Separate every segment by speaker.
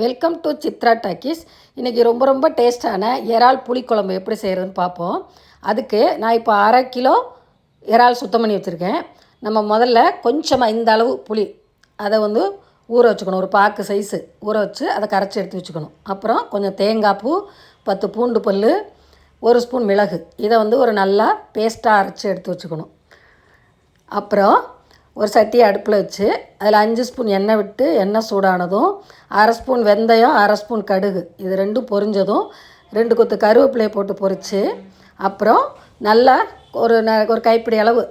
Speaker 1: Welcome to Chitra talkies இன்றைக்கி ரொம்ப ரொம்ப டேஸ்ட்டான இறால் புளிக்குழம்பு எப்படி செய்கிறதுன்னு பார்ப்போம். அதுக்கு நான் இப்போ அரை கிலோ இறால் சுத்தம் பண்ணி வச்சுருக்கேன். நம்ம முதல்ல கொஞ்சமாக இந்த அளவு புளி அதை வந்து ஊற வச்சுக்கணும். ஒரு பாக்கு சைஸு ஊற வச்சு அதை கரைச்சி எடுத்து வச்சுக்கணும். அப்புறம் கொஞ்சம் தேங்காய் பூ பத்து பூண்டு பல் ஒரு ஸ்பூன் மிளகு. இதை வந்து ஒரு நல்லா பேஸ்ட்டாக அரைச்சி எடுத்து வச்சுக்கணும். அப்புறம் ஒரு சட்டியை அடுப்பில் வச்சு அதில் அஞ்சு ஸ்பூன் எண்ணெய் விட்டு எண்ணெய் சூடானதும் அரை ஸ்பூன் வெந்தயம் அரை ஸ்பூன் கடுகு. இது ரெண்டும் பொரிஞ்சதும் ரெண்டு கொத்து கருவேப்பிலையை போட்டு பொரித்து அப்புறம் நல்லா ஒரு ந ஒரு கைப்பிடி அளவு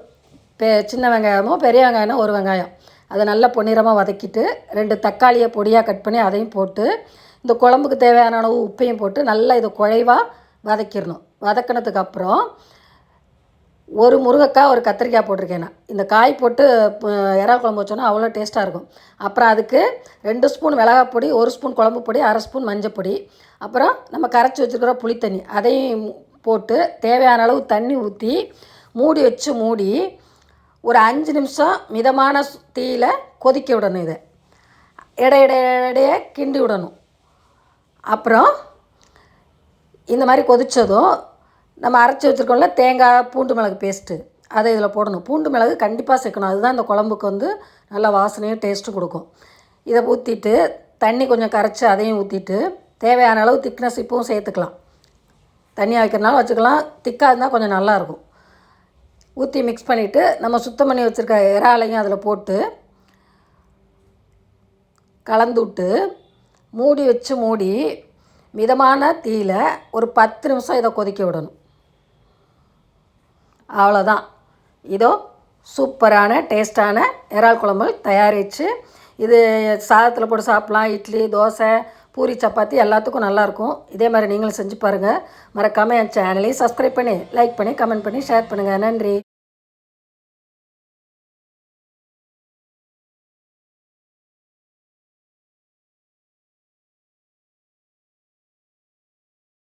Speaker 1: பெ சின்ன வெங்காயமோ பெரிய வெங்காயமோ ஒரு வெங்காயம். அதை நல்லா பொன்னிறமாக வதக்கிட்டு ரெண்டு தக்காளியை பொடியாக கட் பண்ணி அதையும் போட்டு இந்த குழம்புக்கு தேவையான அளவு உப்பையும் போட்டு நல்லா இதை குழைவாக வதக்கிடணும். வதக்கினதுக்கு அப்புறம் ஒரு முருங்கைக்காய் ஒரு கத்திரிக்காய் போட்டிருக்கேன் நான். இந்த காய் போட்டு இறா குழம்பு வச்சோன்னா அவ்வளோ டேஸ்ட்டாக இருக்கும். அப்புறம் அதுக்கு ரெண்டு ஸ்பூன் மிளகாய் பொடி ஒரு ஸ்பூன் குழம்பு பொடி அரை ஸ்பூன் மஞ்சள் பொடி. அப்புறம் நம்ம கரைச்சி வச்சுருக்கிற புளித்தண்ணி அதையும் போட்டு தேவையான அளவு தண்ணி ஊற்றி மூடி வச்சு மூடி ஒரு அஞ்சு நிமிஷம் மிதமான தீயில் கொதிக்க விடணும் இதை. இடை இடை கிண்டி விடணும். அப்புறம் இந்த மாதிரி கொதித்ததும் நம்ம அரைச்சி வச்சுருக்கோம்ல தேங்காய் பூண்டு மிளகு பேஸ்ட்டு அதை இதில் போடணும். பூண்டு மிளகு கண்டிப்பாக சேர்க்கணும். அதுதான் இந்த குழம்புக்கு வந்து நல்லா வாசனையும் டேஸ்ட்டும் கொடுக்கும். இதை ஊற்றிட்டு தண்ணி கொஞ்சம் கரைச்சி அதையும் ஊற்றிட்டு தேவையான அளவு திக்னஸ் இப்பவும் சேர்த்துக்கலாம். தண்ணியாக வைக்கிறனால வச்சுக்கலாம். திக்காக இருந்தால் கொஞ்சம் நல்லாயிருக்கும். ஊற்றி மிக்ஸ் பண்ணிவிட்டு நம்ம சுத்தம் பண்ணி வச்சுருக்க இறாலையும் அதில் போட்டு கலந்து விட்டு மூடி வச்சு மூடி மிதமான தீயில ஒரு பத்து நிமிஷம் இதை கொதிக்க விடணும். அவ்வளோதான். இதோ சூப்பரான டேஸ்டான இறால் குழம்பு தயாரித்து இது சாதத்தில் போட்டு சாப்பிட்லாம். இட்லி தோசை பூரி சப்பாத்தி எல்லாத்துக்கும் நல்லாயிருக்கும். இதே மாதிரி நீங்களும் செஞ்சு பாருங்கள் மறக்காமல் என் சேனலையும் சப்ஸ்கிரைப் பண்ணி லைக் பண்ணி கமெண்ட் பண்ணி ஷேர் பண்ணுங்கள் நன்றி.